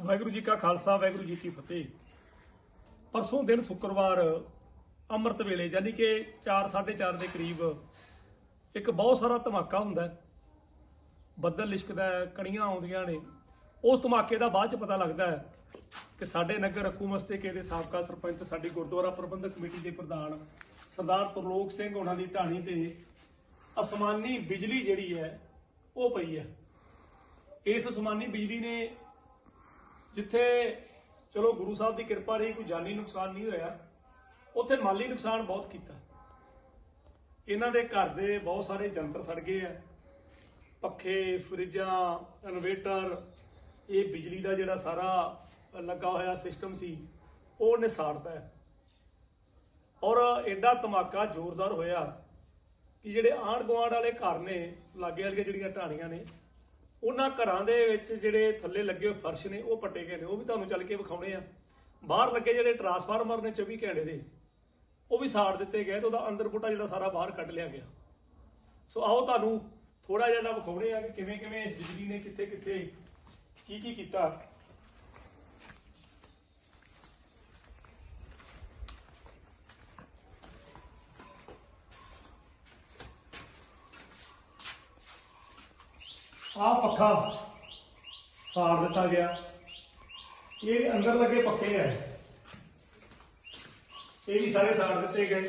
ਵਾਹਿਗੁਰੂ ਜੀ ਕਾ ਖਾਲਸਾ, ਵਾਹਿਗੁਰੂ ਜੀ ਕੀ ਫਤਿਹ। ਪਰਸੋਂ ਦਿਨ ਸ਼ੁੱਕਰਵਾਰ, ਅੰਮ੍ਰਿਤ ਵੇਲੇ, ਯਾਨੀ ਕਿ 4:30 ਦੇ ਕਰੀਬ, ਇੱਕ ਬਹੁਤ ਸਾਰਾ ਧਮਾਕਾ ਹੁੰਦਾ ਹੈ। ਬੱਦਲ ਲਿਸ਼ਕਦਾ ਹੈ, ਕਣੀਆਂ ਆਉਂਦੀਆਂ ਨੇ। ਉਸ ਧਮਾਕੇ ਦਾ ਬਾਅਦ ਚ ਪਤਾ ਲੱਗਦਾ ਹੈ ਕਿ ਸਾਡੇ ਨਗਰ ਰੱਕੂ ਮਸਤੇਕੇ ਦੇ ਸਾਬਕਾ ਸਰਪੰਚ, ਸਾਡੀ ਗੁਰਦੁਆਰਾ ਪ੍ਰਬੰਧਕ ਕਮੇਟੀ ਦੇ ਪ੍ਰਧਾਨ ਸਰਦਾਰ ਤਰਲੋਕ ਸਿੰਘ ਉਹਨਾਂ ਦੀ ਢਾਣੀ ਤੇ ਅਸਮਾਨੀ ਬਿਜਲੀ ਜਿਹੜੀ ਹੈ, ਉਹ ਪਈ ਹੈ। ਇਸ ਅਸਮਾਨੀ ਬਿਜਲੀ ਨੇ ਜਿੱਥੇ, ਚਲੋ ਗੁਰੂ ਸਾਹਿਬ ਦੀ ਕਿਰਪਾ ਰਹੀ, ਕੋਈ ਜਾਨੀ ਨੁਕਸਾਨ ਨਹੀਂ ਹੋਇਆ, ਉੱਥੇ ਮਾਲੀ ਨੁਕਸਾਨ ਬਹੁਤ ਕੀਤਾ। ਇਹਨਾਂ ਦੇ ਘਰ ਦੇ ਬਹੁਤ ਸਾਰੇ ਜੰਤਰ ਸੜ ਗਏ ਆ। ਪੱਖੇ, ਫਰਿੱਜਾਂ, ਇਨਵੇਟਰ, ਇਹ ਬਿਜਲੀ ਦਾ ਜਿਹੜਾ ਸਾਰਾ ਲੱਗਾ ਹੋਇਆ ਸਿਸਟਮ ਸੀ, ਉਹ ਉਹਨੇ ਸਾੜਤਾ ਹੈ ਔਰ ਐਡਾ ਧਮਾਕਾ ਜ਼ੋਰਦਾਰ ਹੋਇਆ ਕਿ ਜਿਹੜੇ ਆਂਢ ਗੁਆਂਢ ਵਾਲੇ ਘਰ ਨੇ ਲਾਗੇ ਵਾਲੀਆਂ ਜਿਹੜੀਆਂ ਢਾਣੀਆਂ ਨੇ ਉਹਨਾਂ ਘਰਾਂ ਦੇ ਵਿੱਚ ਜਿਹੜੇ ਥੱਲੇ ਲੱਗੇ ਹੋਏ ਫਰਸ਼ ਨੇ, ਉਹ ਪੱਟੇ ਗਏ ਨੇ ਉਹ ਵੀ ਤੁਹਾਨੂੰ ਚੱਲ ਕੇ ਵਿਖਾਉਣੇ ਆ। ਬਾਹਰ ਲੱਗੇ ਜਿਹੜੇ ਟਰਾਂਸਫਾਰਮਰ ਨੇ 24 ਘੰਟੇ ਦੇ, ਉਹ ਵੀ ਸਾੜ ਦਿੱਤੇ ਗਏ ਤੇ ਉਹਦਾ ਅੰਦਰ ਬੂਟਾ ਜਿਹੜਾ ਸਾਰਾ ਬਾਹਰ ਕੱਢ ਲਿਆ ਗਿਆ। ਸੋ ਆਓ ਤੁਹਾਨੂੰ ਥੋੜਾ ਜਿਹਾ ਵਿਖਾਉਣੇ ਆ ਕਿ ਕਿਵੇਂ ਕਿਵੇਂ ਇਸ ਬਿਜਲੀ ਨੇ ਕਿੱਥੇ ਕਿੱਥੇ ਕੀ ਕੀ ਕੀਤਾ। ਆਹ ਪੱਖਾ ਸਾੜ ਦਿੱਤਾ ਗਿਆ। ਇਹ ਅੰਦਰ ਲੱਗੇ ਪੱਖੇ ਆ। ਇਹ ਵੀ ਸਾਰੇ ਸਾੜ ਦਿੱਤੇ ਗਏ।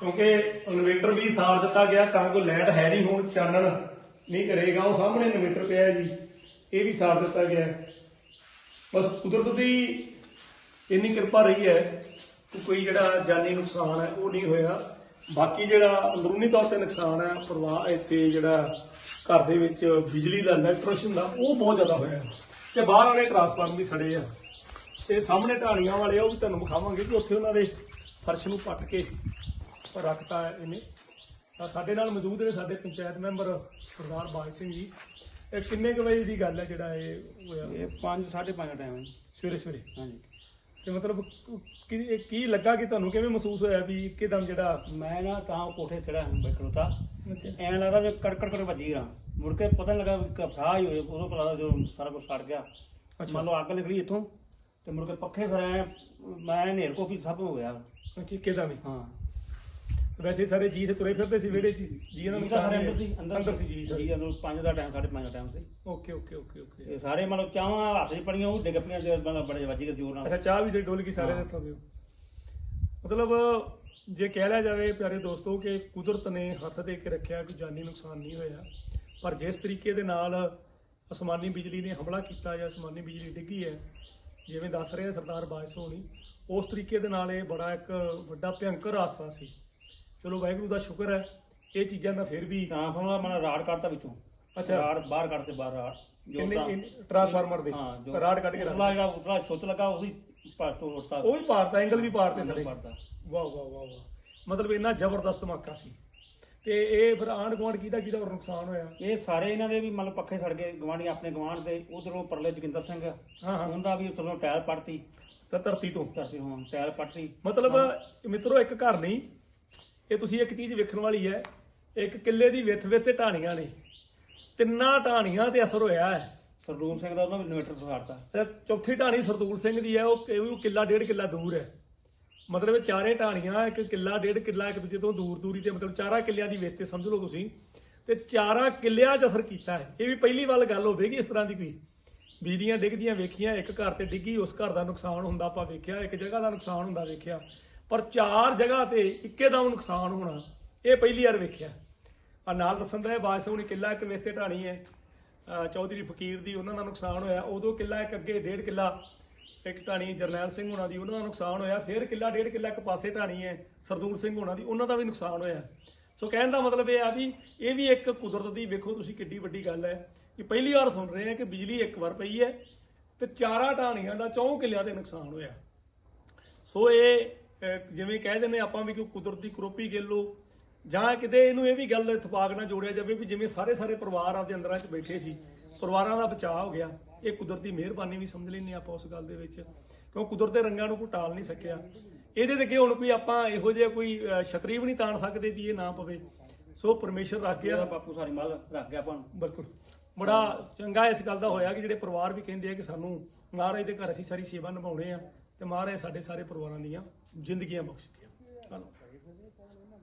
ਕਿਉਂਕਿ ਇਨਵੇਟਰ ਵੀ ਸਾੜ ਦਿੱਤਾ ਗਿਆ, ਤਾਂ ਕੋਈ ਲਾਈਟ ਹੈ ਨਹੀਂ ਹੁਣ, ਚਾਨਣ ਨਹੀਂ ਕਰੇਗਾ। ਉਹ ਸਾਹਮਣੇ ਇਨਵੇਟਰ ਪਿਆ ਜੀ। ਇਹ ਵੀ ਸਾੜ ਦਿੱਤਾ ਗਿਆ। ਬਸ ਕੁਦਰਤ ਦੀ ਇੰਨੀ ਕਿਰਪਾ ਰਹੀ ਹੈ ਕਿ ਕੋਈ ਜਿਹੜਾ ਜਾਨੀ ਨੁਕਸਾਨ ਹੈ, ਉਹ ਨਹੀਂ ਹੋਇਆ। ਬਾਕੀ ਜਿਹੜਾ ਅੰਦਰੂਨੀ ਤੌਰ ਤੇ ਨੁਕਸਾਨ ਹੈ ਪਰਿਵਾਰ ਇੱਥੇ ਜਿਹੜਾ ਘਰ ਦੇ ਵਿੱਚ ਬਿਜਲੀ ਦਾ ਇਲੈਕਟ੍ਰੀਸ਼ਨ ਦਾ ਉਹ ਬਹੁਤ ਜ਼ਿਆਦਾ ਹੋਇਆ ਹੈ। ਤੇ ਬਾਹਰ ਵਾਲੇ ਟਰਾਂਸਫਾਰਮਰ ਵੀ ਸੜੇ ਆ। ਤੇ ਸਾਹਮਣੇ ਢਾਣੀਆਂ ਵਾਲੇ ਉਹ ਵੀ ਤੁਹਾਨੂੰ ਵਿਖਾਵਾਂਗੇ ਕਿ ਉੱਥੇ ਉਹਨਾਂ ਦੇ ਫਰਸ਼ ਨੂੰ ਪੱਟ ਕੇ ਰੱਖਤਾ ਇਹਨੇ। ਤਾਂ ਸਾਡੇ ਨਾਲ ਮੌਜੂਦ ਨੇ ਸਾਡੇ ਪੰਚਾਇਤ ਮੈਂਬਰ ਸਰਦਾਰ ਬਾਜ ਸਿੰਘ ਜੀ। ਇਹ ਕਿੰਨੇ ਕੁ ਵਜੇ ਦੀ ਗੱਲ ਹੈ ਜਿਹੜਾ ਇਹ ਹੋਇਆ? ਇਹ 5 5:30 ਟਾਈਮ ਹੈ। ਸਵੇਰੇ ਸਵੇਰੇ ਹਾਂਜੀ। ਤੇ ਮਤਲਬ ਕੀ ਕੀ ਲੱਗਾ ਕਿ ਤੁਹਾਨੂੰ ਕਿਵੇਂ ਮਹਿਸੂਸ ਹੋਇਆ ਵੀ ਇੱਕਦਮ ਜਿਹੜਾ ਮੈਂ ਨਾ ਤਾਂ ਕੋਠੇ ਚੜਾ ਬੈਠਾ ਐਂ ਲੱਗਦਾ ਵੀ ਕੜਕੜ ਕੜ ਵੱਜੀ ਰਾਂ। ਮੁੜ ਕੇ ਪਤਾ ਲੱਗਾ ਵੀ ਕਫਰਾ ਹੀ ਹੋਏ ਉਦੋਂ ਪਤਾ ਜਦੋਂ ਸਾਰਾ ਕੁਝ ਸੜ ਗਿਆ। ਅੱਛਾ। ਮੰਨ ਲਓ ਅੱਗ ਨਿਕਲੀ ਇੱਥੋਂ ਤੇ ਮੁੜ ਕੇ ਪੱਖੇ ਫਿਰ ਮੈਂ ਨੇਰ ਕੋ ਵੀ ਸਭ ਹੋ ਗਿਆ ਕਿਦਾਂ ਵੀ ਹਾਂ। ਵੈਸੇ ਸਾਰੇ ਜੀ ਤੇ ਤੁਰੇ ਫਿਰਦੇ ਸੀ ਵਿਹੜੇ 'ਚ ਹੀ। ਜੀ ਇਹਨਾਂ ਨੂੰ ਤਾਂ ਸਾਰੇ ਅੰਦਰ ਸੀ ਅੰਦਰ ਸੀ ਜੀ ਜੀ ਅੰਦਰ 5 ਦਾ ਟਾਈਮ 5:30 ਦਾ ਟਾਈਮ ਸੀ। Okay okay okay okay. ਤੇ ਸਾਰੇ ਮਤਲਬ ਚਾਹਾਂ ਹੱਥ 'ਚ ਪੜੀਆਂ ਉਹ ਡਿੱਗ ਪਈਆਂ ਜੇ ਮਤਲਬ ਬੜੇ ਵੱਜ ਗਏ ਜ਼ੋਰ ਨਾਲ। ਅੱਛਾ ਚਾਹ ਵੀ ਤੇ ਡੋਲ ਗਈ ਸਾਰੇ ਹਾਂ। ਦੇ ਤੁਹਾਨੂੰ ਮਤਲਬ ਜੇ ਕਹਿ ਲਿਆ ਜਾਵੇ ਪਿਆਰੇ ਦੋਸਤੋ ਕਿ ਕੁਦਰਤ ਨੇ ਹੱਥ ਦੇ ਕੇ ਰੱਖਿਆ ਕੋਈ ਜਾਨੀ ਨੁਕਸਾਨ ਨਹੀਂ ਹੋਇਆ। ਪਰ ਜਿਸ ਤਰੀਕੇ ਦੇ ਨਾਲ ਅਸਮਾਨੀ ਬਿਜਲੀ ਨੇ ਹਮਲਾ ਕੀਤਾ ਜਾਂ ਅਸਮਾਨੀ ਬਿਜਲੀ ਡਿੱਗੀ ਹੈ ਜਿਵੇਂ ਦੱਸ ਰਹੇ ਆ ਸਰਦਾਰ ਬਾਜ ਹੋਣੀ ਉਸ ਤਰੀਕੇ ਦੇ ਨਾਲ ਇਹ ਬੜਾ ਇੱਕ ਵੱਡਾ ਭਿਅੰਕਰ ਹਾਦਸਾ ਸੀ। ਚਲੋ ਵਾਹਿਗੁਰੂ ਦਾ ਸ਼ੁਕਰ ਹੈ ਇਹ ਚੀਜ਼ਾਂ ਦਾ ਫਿਰ ਵੀ ਟ੍ਰਾਂਸਫਾਰਮਰ ਮਨ ਰਾੜ ਕੱਢਤਾ ਵਿੱਚੋਂ। ਅੱਛਾ। ਰਾੜ ਬਾਹਰ ਕੱਢਤੇ ਬਾਹਰ ਰਾੜ ਕਿੰਨੇ ਟਰਾਂਸਫਾਰਮਰ ਦੇ? ਹਾਂ ਜੋ ਰਾਡ ਕੱਢ ਕੇ ਰੱਖ ਉਤਲਾ ਜਿਹੜਾ ਉਤਲਾ ਸੁੱਤ ਲੱਗਾ ਉਹ ਵੀ ਪਾਸਟੋ ਰੋਟਾ ਉਹ ਵੀ ਪਾੜਤਾ ਐਂਗਲ ਵੀ ਪਾੜਤੇ ਸਾਰੇ। ਵਾਹ ਵਾਹ ਵਾਹ ਵਾਹ। ਮਤਲਬ ਇੰਨਾ ਜ਼ਬਰਦਸਤ ਧਮਾਕਾ ਸੀ। ਤੇ ਇਹ ਫਿਰ ਆਂਢ ਗੁਆਂਢ ਕਿਹਦਾ ਕਿਹਦਾ ਹੋਰ ਨੁਕਸਾਨ ਹੋਇਆ? ਇਹ ਸਾਰੇ ਇਹਨਾਂ ਦੇ ਵੀ ਮਤਲਬ ਪੱਖੇ ਸੜ ਗਏ ਗਵਾਂਢੀ ਆਪਣੇ ਗਵਾਂਢ ਦੇ ਉਧਰੋਂ ਪਰਲੇ ਜੋਗਿੰਦਰ ਸਿੰਘ ਹਾਂ ਹਾਂ। ਉਹਦਾ ਵੀ ਉਧਰੋਂ ਟਾਇਰ ਪੜਤੀ ਤਾਂ ਧਰਤੀ ਤੋਂ। ਧਰਤੀ ਹੋਂ ਟਾਇਰ ਪੜਤੀ ਮਤਲਬ ਮਿੱਤਰੋ ਇੱਕ ਘਰ ਨਹੀਂ ਇਹ ਤੁਸੀਂ ਇੱਕ ਚੀਜ਼ ਵੇਖਣ ਵਾਲੀ ਹੈ ਇੱਕ ਕਿੱਲੇ ਦੀ ਵਿੱਥ ਵਿੱਥ ਤੇ ਢਾਣੀਆਂ ਨੇ। ਤਿੰਨਾਂ ਢਾਣੀਆਂ ਤੇ ਅਸਰ ਹੋਇਆ ਹੈ। ਸਰਦੂਲ ਸਿੰਘ ਦਾ ਉਹਨਾਂ ਵੀ ਇਨਵੇਟਰ ਸਾੜਤਾ ਤੇ ਚੌਥੀ ਢਾਣੀ ਸਰਦੂਲ ਸਿੰਘ ਦੀ ਹੈ ਉਹ ਉਹ ਕਿੱਲਾ ਡੇਢ ਕਿੱਲਾ ਦੂਰ ਹੈ। ਮਤਲਬ ਇਹ ਚਾਰੇ ਢਾਣੀਆਂ ਇੱਕ ਕਿੱਲਾ ਡੇਢ ਕਿੱਲਾ ਇੱਕ ਦੂਜੇ ਤੋਂ ਦੂਰ ਦੂਰੀ ਤੇ ਮਤਲਬ ਚਾਰਾਂ ਕਿੱਲਿਆਂ ਦੀ ਵਿੱਥ ਤੇ ਸਮਝ ਲਓ ਤੁਸੀਂ। ਤੇ ਚਾਰਾਂ ਕਿੱਲਿਆਂ 'ਚ ਅਸਰ ਕੀਤਾ ਹੈ। ਇਹ ਵੀ ਪਹਿਲੀ ਵਾਰ ਗੱਲ ਹੋਵੇਗੀ ਇਸ ਤਰ੍ਹਾਂ ਦੀ ਕੋਈ। ਬਿਜਲੀਆਂ ਡਿੱਗਦੀਆਂ ਵੇਖੀਆਂ ਇੱਕ ਘਰ ਤੇ ਡਿੱਗੀ ਉਸ ਘਰ ਦਾ ਨੁਕਸਾਨ ਹੁੰਦਾ ਆਪਾਂ ਵੇਖਿਆ ਇੱਕ ਜਗ੍ਹਾ ਦਾ ਨੁਕਸਾਨ ਹੁੰਦਾ ਵੇਖਿਆ। ਪਰ ਚਾਰ ਜਗ੍ਹਾ ਤੇ ਇੱਕੇ ਦਾ ਨੁਕਸਾਨ ਹੋਣਾ, ਇਹ ਪਹਿਲੀ ਵਾਰ ਵੇਖਿਆ। ਆ ਨਾਲ ਦੱਸਣ ਦਾ ਇਹ ਬਾਦਸ਼ਾਹ ਕਿੱਲਾ ਇੱਕ ਵੇਤੇ ਢਾਣੀ ਹੈ। ਚੌਧਰੀ ਫਕੀਰ ਦੀ ਉਹਨਾਂ ਦਾ ਨੁਕਸਾਨ ਹੋਇਆ। ਉਦੋਂ ਕਿੱਲਾ ਇੱਕ ਅੱਗੇ ਡੇਢ ਕਿੱਲਾ ਇੱਕ ਢਾਣੀ ਜਰਨੈਲ ਸਿੰਘ ਹੋਣਾ ਦੀ ਉਹਨਾਂ ਦਾ ਨੁਕਸਾਨ ਹੋਇਆ। ਫਿਰ ਕਿੱਲਾ ਡੇਢ ਕਿੱਲਾ ਇੱਕ ਪਾਸੇ ਢਾਣੀ ਹੈ, ਸਰਦੂਲ ਸਿੰਘ ਹੋਣਾ ਦੀ ਉਹਨਾਂ ਦਾ ਵੀ ਨੁਕਸਾਨ ਹੋਇਆ। ਸੋ ਕਹਿਣ ਦਾ ਮਤਲਬ ਇਹ ਆ ਵੀ ਇਹ ਵੀ ਇੱਕ ਕੁਦਰਤ ਦੀ, ਵੇਖੋ ਤੁਸੀਂ ਕਿੱਡੀ ਵੱਡੀ ਗੱਲ ਹੈ ਕਿ ਪਹਿਲੀ ਵਾਰ ਸੁਣ ਰਹੇ ਹਾਂ ਕਿ ਬਿਜਲੀ ਇੱਕ ਵਾਰ ਪਈ ਹੈ ਤੇ ਚਾਰਾਂ ਢਾਣੀਆਂ ਦਾ ਚੌਂ ਕਿੱਲਿਆਂ ਤੇ ਨੁਕਸਾਨ ਹੋਇਆ। ਸੋ ਇਹ ਜਿਵੇਂ ਕਹਿ ਦਿੰਦੇ ਆਪਾਂ ਵੀ ਕੋਈ ਕੁਦਰਤੀ ਕਰੋਪੀ ਗਿੱਲ ਜਾਂ ਕਿਤੇ ਇਹਨੂੰ ਇਹ ਵੀ ਗੱਲ ਇਤਫਾਕ ਨਾਲ ਜੋੜਿਆ ਜਾਵੇ ਵੀ ਜਿਵੇਂ ਸਾਰੇ ਸਾਰੇ ਪਰਿਵਾਰ ਆਪਦੇ ਅੰਦਰਾਂ 'ਚ ਬੈਠੇ ਸੀ ਪਰਿਵਾਰਾਂ ਦਾ ਬਚਾਅ ਹੋ ਗਿਆ ਇਹ ਕੁਦਰਤੀ ਮਿਹਰਬਾਨੀ ਵੀ ਸਮਝ ਲੈਨੇ ਆਪਾਂ ਉਸ ਗੱਲ ਦੇ ਵਿੱਚ ਕਿਉਂ ਕੁਦਰਤ ਦੇ ਰੰਗਾਂ ਨੂੰ ਕੋਈ ਟਾਲ ਨਹੀਂ ਸਕਿਆ। ਇਹਦੇ ਤੇ ਕਿ ਹੁਣ ਕੋਈ ਆਪਾਂ ਇਹੋ ਜਿਹਾ ਕੋਈ ਛਤਰੀ ਵੀ ਨਹੀਂ ਤਾਣ ਸਕਦੇ ਵੀ ਇਹ ਨਾ ਪਵੇ। ਸੋ ਪਰਮੇਸ਼ਰ ਰੱਖ ਗਿਆ। ਬਾਪੂ ਸਾਰੀ ਮਲ ਰੱਖ ਗਿਆ ਆਪਾਂ ਨੂੰ। ਬਿਲਕੁਲ। ਬੜਾ ਚੰਗਾ ਇਸ ਗੱਲ ਦਾ ਹੋਇਆ ਕਿ ਜਿਹੜੇ ਪਰਿਵਾਰ ਵੀ ਕਹਿੰਦੇ ਆ ਕਿ ਸਾਨੂੰ ਮਹਾਰਾਜ ਦੇ ਘਰ ਅਸੀਂ ਸਾਰੀ ਸੇਵਾ ਨਿਭਾਉਣੇ ਆ। ਤੇ ਮਹਾਰਾਜ ਸਾਡੇ ਸਾਰੇ ਪਰਿਵਾਰਾਂ ਦੀਆਂ ਜ਼ਿੰਦਗੀਆਂ ਬਖਸ਼ ਗਿਆ ਧੰਨਵਾਦ।